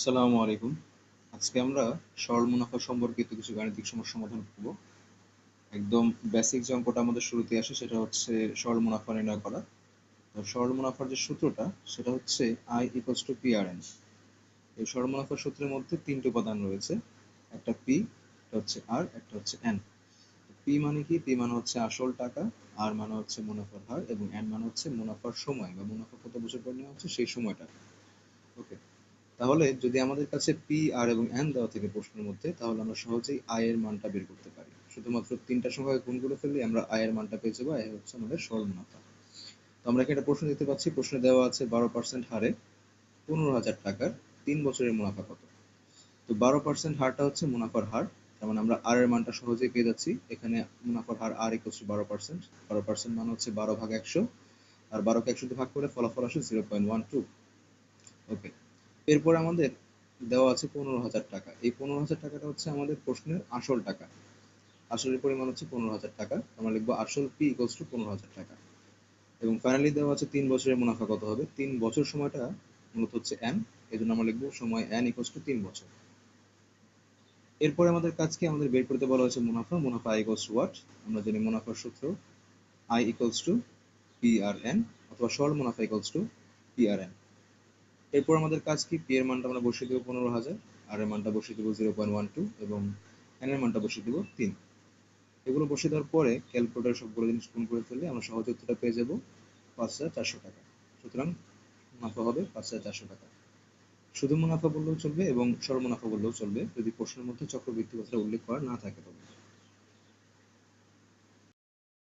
আসসালামু আলাইকুম। আজকে আমরা সরল মুনাফা সম্পর্কিত কিছু গাণিতিক সমস্যা সমাধান করব। একদম বেসিক যে অঙ্কটা আমাদের শুরুতে আসে, সেটা হচ্ছে সরল মুনাফা নির্ণয় করা। তো সরল মুনাফার যে সূত্রটা, সেটা হচ্ছে I equals to P R N এই সরল মুনাফার সূত্রের মধ্যে তিনটি উপাদান রয়েছে। একটা পি একটা হচ্ছে আর একটা হচ্ছে এন পি মানে কি? পি মানে হচ্ছে আসল টাকা আর মানে হচ্ছে মুনাফার হার, এবং এন মানে হচ্ছে মুনাফার সময়, বা মুনাফা কত বছর পর নেওয়া হচ্ছে, সেই সময়টা। ওকে তাহলে যদি আমাদের কাছে পি আর এবং এন দেওয়া থাকে প্রশ্নের মধ্যে, তাহলে আমরা সহজেই আই এর মানটা বের করতে পারি। শুধুমাত্র তিনটা সংখ্যাকে গুণ করে ফেললে আমরা আই এর মানটা পেয়ে যাব আই হচ্ছে আমাদের সরল মুনাফা তো আমরা একটা প্রশ্ন দিতে পাচ্ছি, প্রশ্নে দেওয়া আছে বারো পার্সেন্ট হারে পনেরো হাজার টাকার তিন বছরের মুনাফা কত? তো বারো পার্সেন্ট হারটা হচ্ছে মুনাফার হার, তার মানে আমরা আর এর মানটা সহজেই পেয়ে যাচ্ছি। এখানে মুনাফার হার আর ইকুয়াল টু বারো পার্সেন্ট বারো পার্সেন্ট মানে হচ্ছে বারো ভাগ একশো, আর বারোকে একশো ভাগ করে ফলাফল আসে zero point one two okay এরপর আমাদের দেওয়া আছে পনেরো হাজার টাকা। এই পনেরো হাজার টাকাটা হচ্ছে আমাদের প্রশ্নের আসল টাকা। আসলের পরিমাণ হচ্ছে পনেরো হাজার টাকা। আমরা লিখব আসল পি ইকোয়ালস টু পনেরো হাজার টাকা। এবং ফাইনালি দেওয়া আছে তিন বছরের মুনাফা কত হবে? তিন বছর সময়টা মূলত হচ্ছে এন এই জন্য আমরা লিখব সময় এন ইকোয়ালস টু তিন বছর। এরপরে আমাদের কাজ কি আমাদের বের করতে বলা হয়েছে মুনাফা। মুনাফা আই ইকোয়ালস টু ওয়াট আমরা জানি মুনাফার সূত্র I equals to P R N অথবা সরল মুনাফা equals to P R N এরপর আমাদের কাজ কি? পি এর মানটা আমরা বসিয়ে দেবো পনেরো হাজার আর এর মানটা বসিয়ে দেবো জিরো পয়েন্ট ওয়ান টু এবং এন এর মানটা বসিয়ে দেবো তিন। এগুলো বসিয়ে দেওয়ার পরে ক্যালকুলেটার সবগুলো জিনিস গুণ করে ফেললে আমরা সহজ উত্তরটা পেয়ে যাব পাঁচ হাজার চারশো টাকা। সুতরাং মুনাফা হবে পাঁচ হাজার চারশো টাকা। শুধু মুনাফা বললেও চলবে এবং সরল মুনাফা বললেও চলবে। যদি প্রশ্নের মধ্যে চক্রবৃদ্ধি কথাটা উল্লেখ করা না থাকে তবে।